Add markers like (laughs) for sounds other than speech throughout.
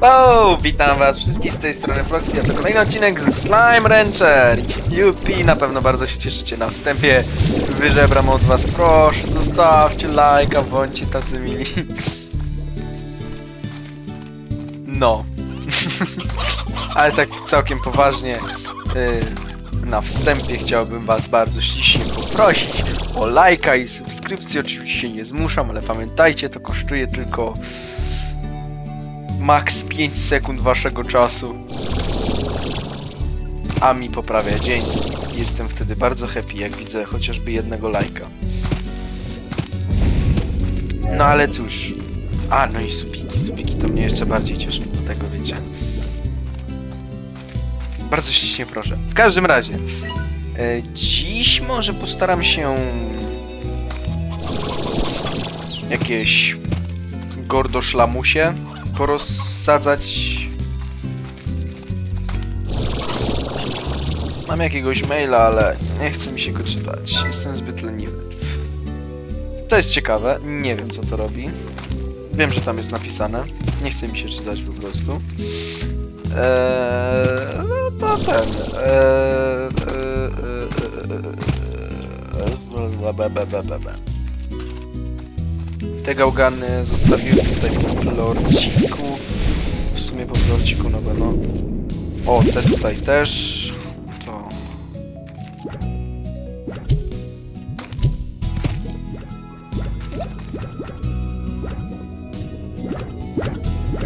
Bo, witam was wszystkich z tej strony Floxy, a to kolejny odcinek z Slime Rancher. Jupi, na pewno bardzo się cieszycie na wstępie. Wyżebram od was, proszę, zostawcie lajka, bądźcie tacy mili. No. (laughs) Ale tak całkiem poważnie, yy, na wstępie chciałbym was bardzo ślicznie poprosić o lajka i subskrypcję. Oczywiście nie zmuszam, ale pamiętajcie, to kosztuje tylko Max 5 sekund waszego czasu. A mi poprawia dzień. Jestem wtedy bardzo happy, jak widzę chociażby jednego lajka. No ale cóż. A, no i subiki. Subiki to mnie jeszcze bardziej cieszą, tego wiecie. Bardzo ślicznie proszę. W każdym razie. E, dziś może postaram się jakieś gordoszlamusie porozsadzać. Mam jakiegoś maila, ale nie chce mi się go czytać. Jestem zbyt leniwy. To jest ciekawe. Nie wiem, co to robi. Wiem, że tam jest napisane. Nie chce mi się czytać po prostu. Eee, no to ten. Eee, eee, eee, eee, eee, eee, eee. Te gałgany zostawiłem tutaj po plorciku. W sumie po plorciku, no bo no. O, te tutaj też. To.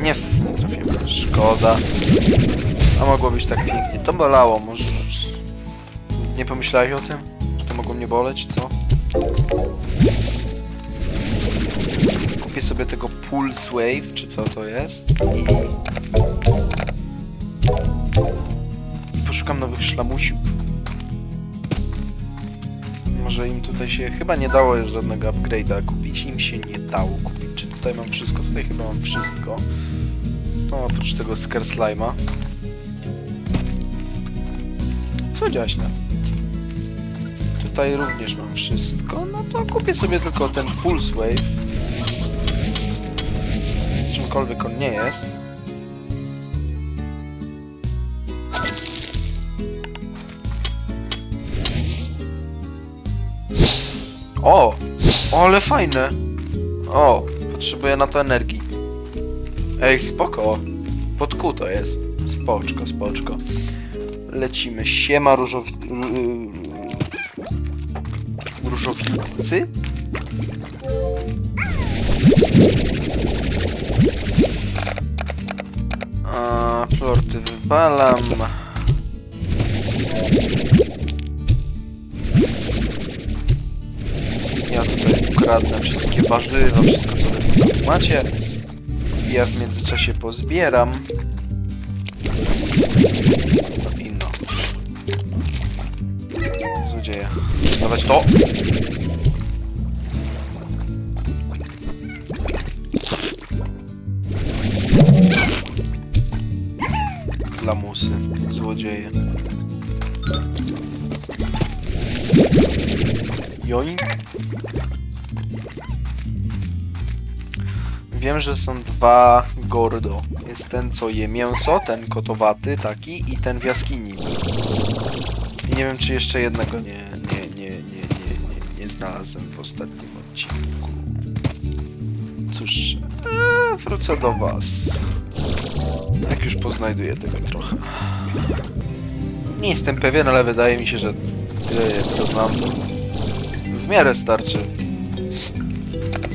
Niestety nie trafiłem. Szkoda. A mogło być tak pięknie. To bolało, może... Nie pomyślałeś o tym? Że to mogło mnie boleć, co? Tego Pulse Wave, czy co to jest i... i poszukam nowych szlamusiów. Może im tutaj się... chyba nie dało już żadnego upgrade'a kupić, im się nie dało kupić. Czy tutaj mam wszystko? Tutaj chyba mam wszystko. No, oprócz tego Scare Slime'a. Co dziaśne? Tutaj również mam wszystko, no to kupię sobie tylko ten Pulse Wave czymkolwiek on nie jest. O! O, ale fajne! O, potrzebuję na to energii. Ej, spoko. Pod Q to jest. Spoczko, spoczko. Lecimy. Siema różow... Różownicy? A, plorty wywalam. Ja tutaj ukradnę wszystkie warzywa, wszystko co wy tylko tu macie. Ja w międzyczasie pozbieram. No i no. Złodzieje. Dawać to! Lamusy, złodzieje. Joink. Wiem, że są dwa gordo. Jest ten, co je mięso, ten kotowaty taki i ten w jaskini. I nie wiem, czy jeszcze jednego nie, nie, nie, nie, nie, nie, nie znalazłem w ostatnim odcinku. Cóż, e, wrócę do was. Jak już poznajduję tego trochę. Nie jestem pewien, ale wydaje mi się, że tyle to znam. W miarę starczy.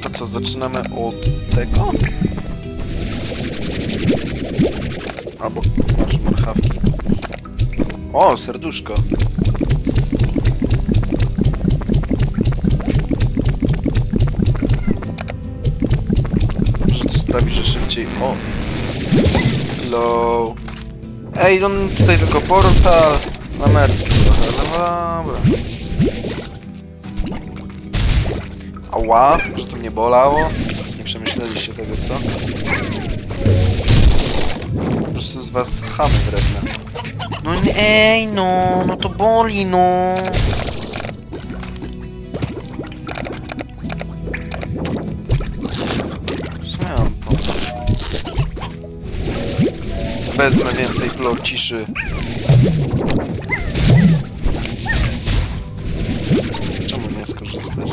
To co, zaczynamy od tego? Albo masz marchawki. O, serduszko. Może to sprawi, że szybciej... O! Hello. Ej, on tutaj tylko portal na merskim trochę, no dobra. Ała, że to mnie bolało. Nie przemyśleliście tego, co? Po prostu z was chamy wredne. No ej, no, no to boli, no. Wezmę więcej plorciszy. Czemu nie skorzystać?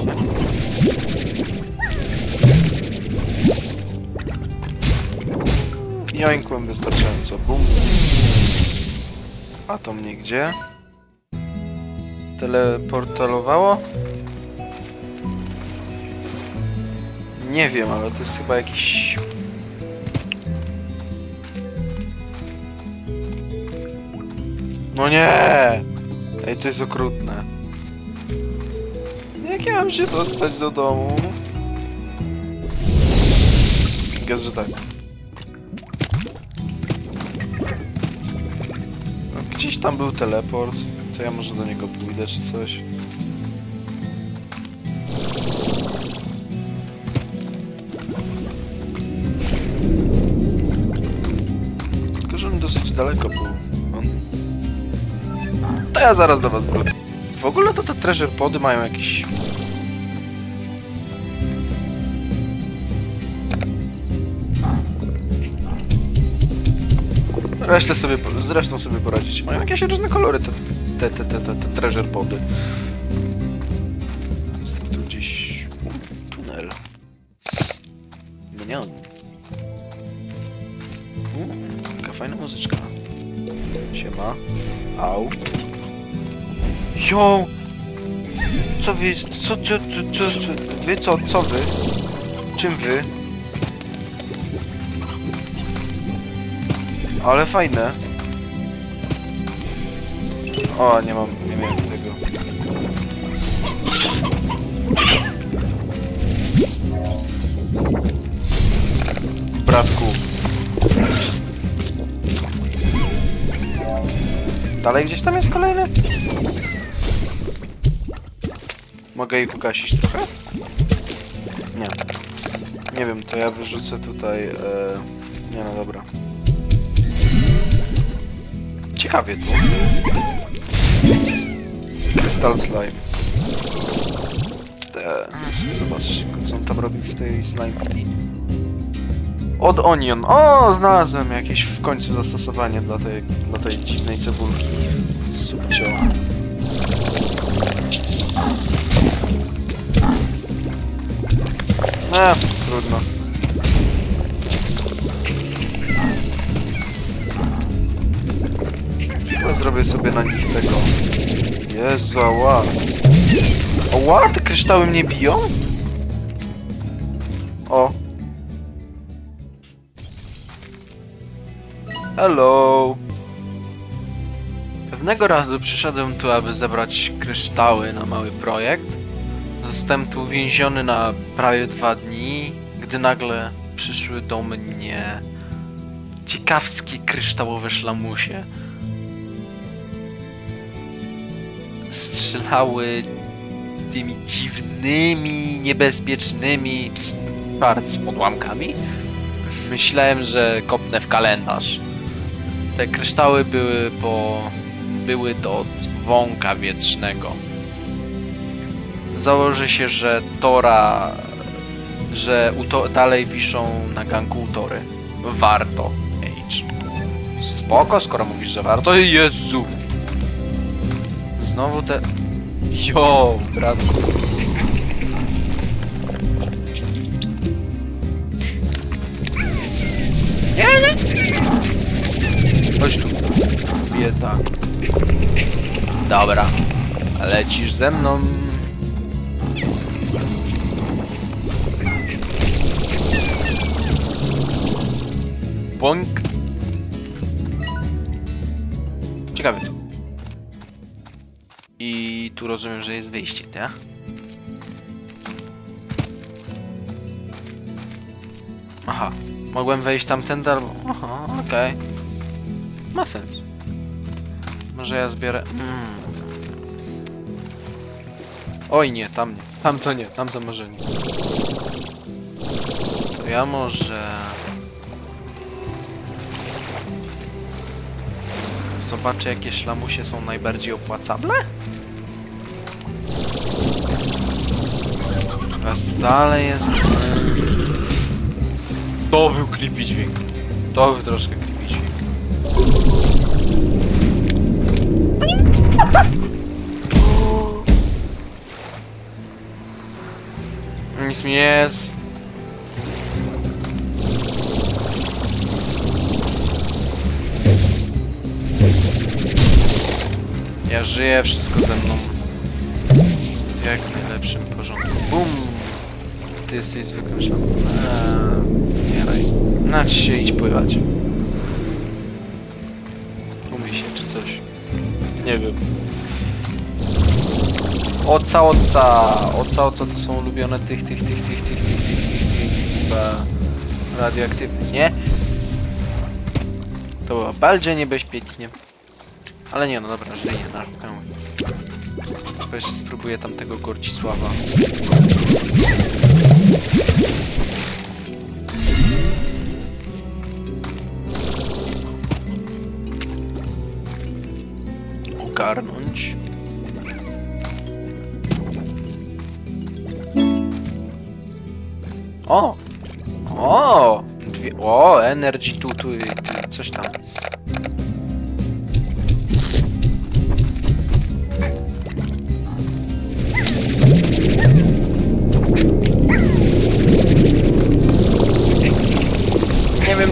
Joinkłem wystarczająco. Bum. A to mnie gdzie? Teleportalowało? Nie wiem, ale to jest chyba jakiś... No nie! Ej, to jest okrutne. Jak ja mam się dostać do domu? Gaz, że tak. No, Gdzieś tam był teleport. To ja może do niego pójdę czy coś. Tylko, on dosyć daleko był. To ja zaraz do was wrócę. W ogóle to te treasure pody mają jakiś... Resztę sobie, z resztą sobie poradzić. Mają jakieś różne kolory te, te, te, te, te, te treasure pody. Jest tu gdzieś tunel. Mniam. Mm, jaka fajna muzyczka. Siema. Au. Jo! Co wy, jest- co, co, co, co, wy, co, co wy? Czym wy? Ale fajne. O, nie mam, nie miałem tego. Bratku. Dalej gdzieś tam jest kolejny? Mogę ich ugasić trochę? Nie. Nie wiem, to ja wyrzucę tutaj... E... Nie no, dobra. Ciekawie tu. Crystal Slime. Te... szybko, co on tam robi w tej slime Od Onion. O, znalazłem jakieś w końcu zastosowanie dla tej, dla tej dziwnej cebulki. Subcio. E, trudno. Chyba zrobię sobie na nich tego. Jezu, ła. Ła, te kryształy mnie biją? O. Hello. Pewnego razu przyszedłem tu, aby zebrać kryształy na mały projekt. Zostałem tu uwięziony na prawie dwa dni, gdy nagle przyszły do mnie ciekawskie kryształowe szlamusie. Strzelały tymi dziwnymi, niebezpiecznymi parc odłamkami. Myślałem, że kopnę w kalendarz. Te kryształy były po... były do dzwonka wietrznego. Założę się, że Tora... że uto- dalej wiszą na ganku Utory. Warto, Age. Spoko, skoro mówisz, że warto. Jezu! Znowu te... Jo, bratku. Nie, nie! Chodź tu. Bieda. Dobra. Lecisz ze mną. Bąk. Ciekawe tu. I tu rozumiem, że jest wyjście, tak? Aha. Mogłem wejść tamtędy albo... Aha, okej. Ma sens. Może ja zbiorę... Mm. Oj nie, tam nie. Tam to nie, tam to może nie. To ja może... zobaczę jakie szlamusie są najbardziej opłacable? Teraz dalej jest... To był creepy dźwięk. To był troszkę creepy dźwięk. Nic mi jest. Ja żyję, wszystko ze mną. Jak w najlepszym porządku. Bum! Ty jesteś zwykłym szlakiem. Eee, nie raj. Nać się, idź pływać. Umyj się, czy coś. Nie wiem. Oca, oca! Oca, oca to są ulubione tych, tych, tych, tych, tych, tych, tych, tych, tych, chyba radioaktywnych, nie? To było bardziej niebezpiecznie. Ale nie, no dobra, żyje na pełni. To jeszcze spróbuję tamtego Gorcisława. Ogarnąć. O! O! Dwie, o, energy tu, tu, tu, coś tam.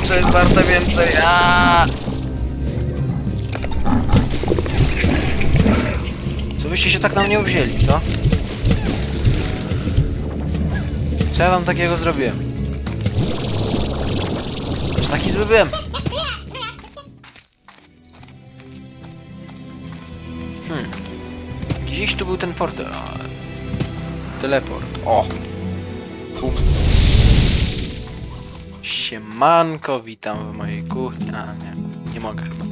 Co jest warte więcej. A! Co wyście się tak na mnie uwzięli, co? Co ja wam takiego zrobiłem? Aż taki zły byłem. Hmm. Gdzieś tu był ten portal. Teleport. O! Siemanko, witam w mojej kuchni. A, nie, nie mogę chyba.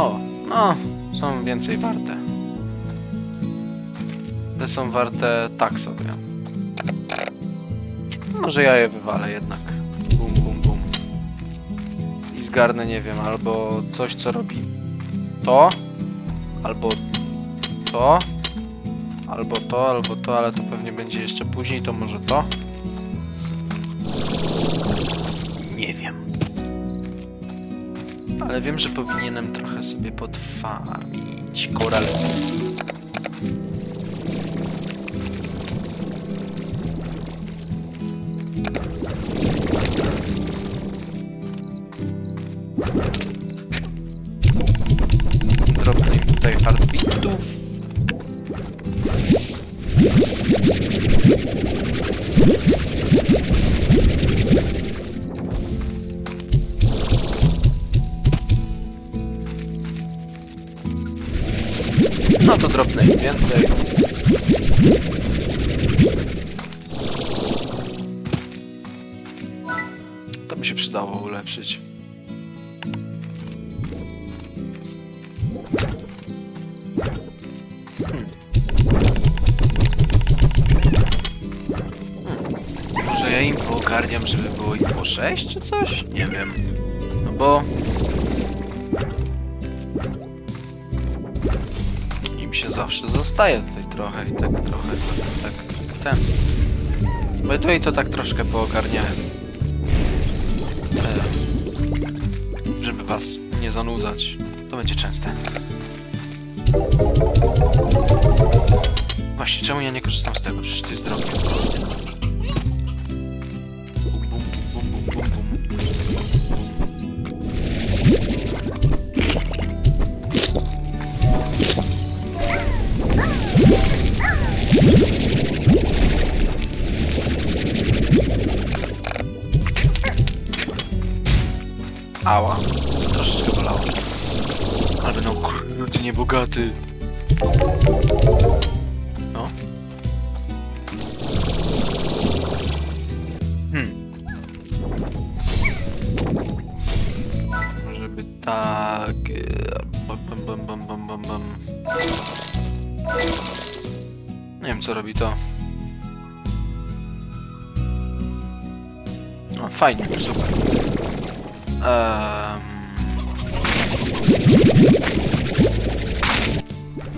O, no, są więcej warte. Te są warte tak sobie. Może ja je wywalę jednak. Bum, bum, bum. I zgarnę, nie wiem, albo coś, co robi to, albo to, albo to, albo to, ale to pewnie będzie jeszcze później, to może to. Ale wiem, że powinienem trochę sobie podfarmić korale. Drobny poogarniam, żeby było im po 6 czy coś? Nie wiem. No bo... Im się zawsze zostaje tutaj trochę i tak trochę, tak, tak, ten. Bo tu i to tak troszkę poogarniałem. E, żeby was nie zanudzać. To będzie częste. Właśnie, czemu ja nie korzystam z tego? Przecież to jest drogie. Ała, troszeczkę bolało. Ale będę kurde niebogaty. No. Hmm. Może by tak... e, Bam, bam, bam, bam, bam, bam. Nie wiem, co robi to. O, fajnie, super. Um...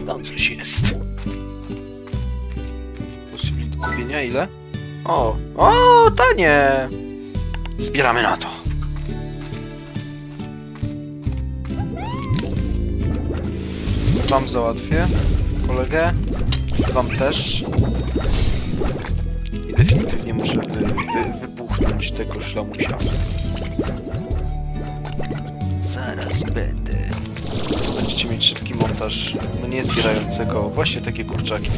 Tam coś jest. Posypnie do kupienia ile? O, o, tanie! Zbieramy na to. wam załatwię kolegę. Wam też. I definitywnie muszę wy, wy, wybuchnąć tego szlamusia. Zaraz będę. Będziecie mieć szybki montaż mnie zbierającego właśnie takie kurczaki.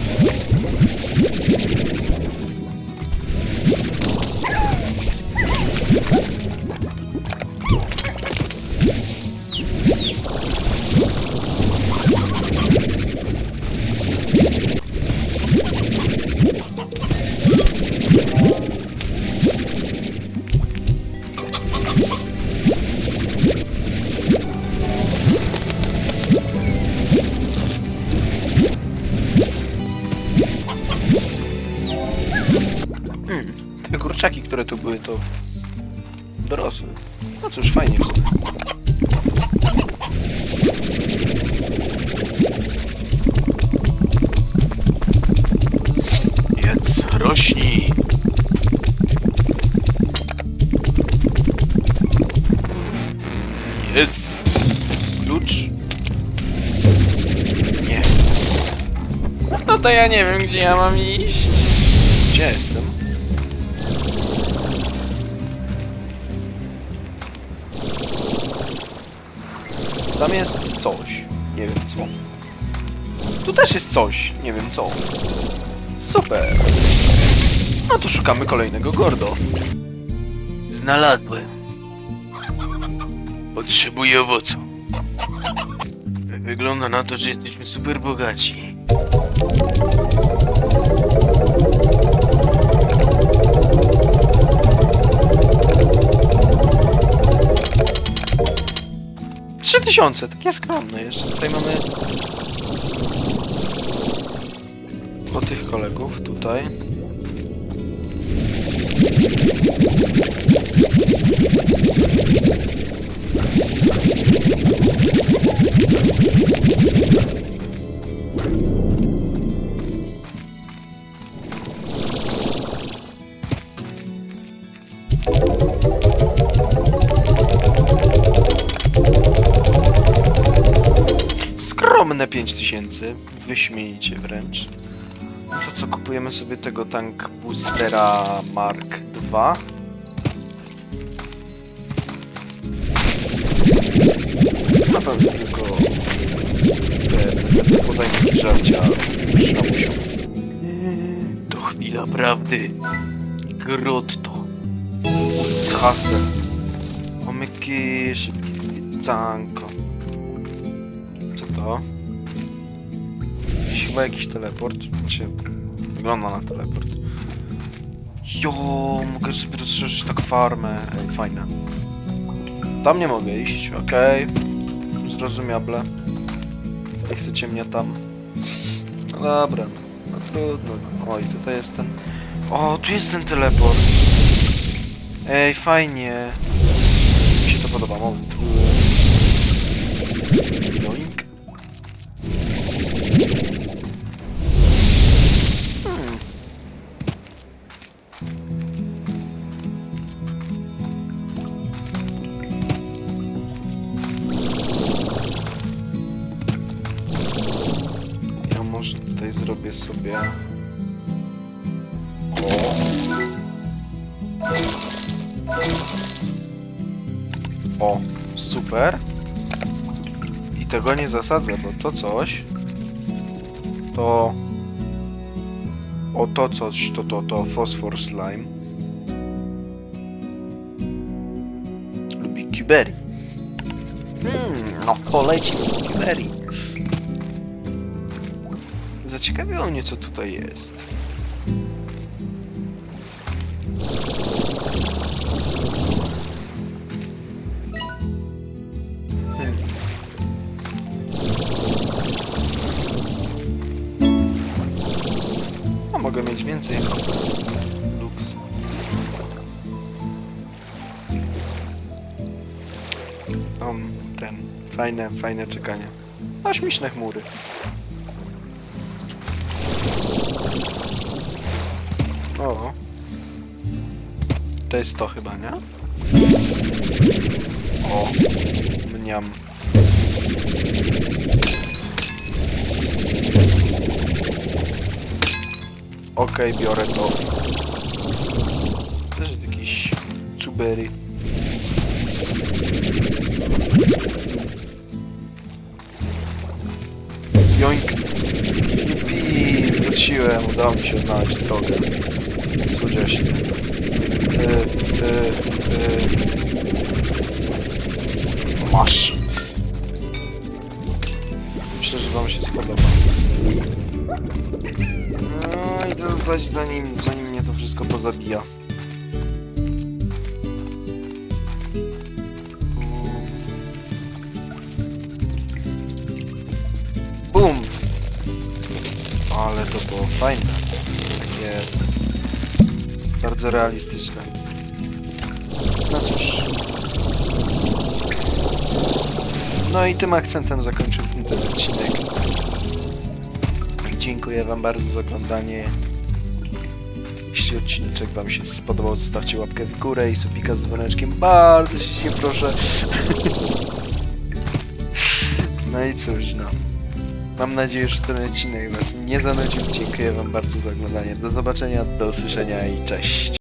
To dorosły. No cóż, fajnie w sumie. Jedz, rośnij. Jest klucz? Nie. No to ja nie wiem, gdzie ja mam iść. Gdzie jestem? Tam jest coś. Nie wiem co. Tu też jest coś. Nie wiem co. Super. No to szukamy kolejnego Gordo. Znalazłem. Potrzebuję owocu. Wygląda na to, że jesteśmy super bogaci. Tysiące, takie skromne jeszcze. Tutaj mamy... O tych kolegów tutaj. Skromne 5000, wyśmienicie wręcz. To co, kupujemy sobie tego tank boostera Mark II. Na pewno tylko te, te, te, podajniki żarcia szlamusią. To chwila prawdy. Grotto. Z hasem. Omyki, szybki zwiedzanko. Co to? Chyba jakiś teleport. Czy wygląda na teleport. Jo, mogę sobie rozszerzyć tak farmę. Ej, fajne. Tam nie mogę iść, okej. Zrozumiable. Nie chcecie mnie tam. No dobra, no trudno. Oj, tutaj jest ten... O, tu jest ten teleport. Ej, fajnie. Mi się to podoba. Moment. Joink. Zrobię sobie... O! O, super. I tego nie zasadzę, bo to coś. To. O to coś, to to to fosfor slime. Lubi Cuberii. Hmm, no do Cuberii. Zaciekawiło mnie, co tutaj jest. Hmm. Mogę mieć więcej. Um, ten. Fajne, fajne czekanie. A śmieszne chmury. To jest to chyba, nie? O, mniam. Okej, okay, biorę to. To jest jakiś cubery. Joink. Hippie. Wróciłem, udało mi się odnaleźć drogę. Słodziaśnie. Masz. Myślę, że wam się spodoba. No i to brać zanim, zanim mnie to wszystko pozabija. Bum! Ale to było fajne. Bardzo realistyczne. No cóż. No i tym akcentem zakończyłbym ten odcinek. Dziękuję Wam bardzo za oglądanie. Jeśli odcinek Wam się spodobał, zostawcie łapkę w górę i subika z dzwoneczkiem. Bardzo się proszę. (laughs) No i cóż, no. Mam nadzieję, że ten odcinek Was nie zanudził. Dziękuję Wam bardzo za oglądanie. Do zobaczenia, do usłyszenia i cześć.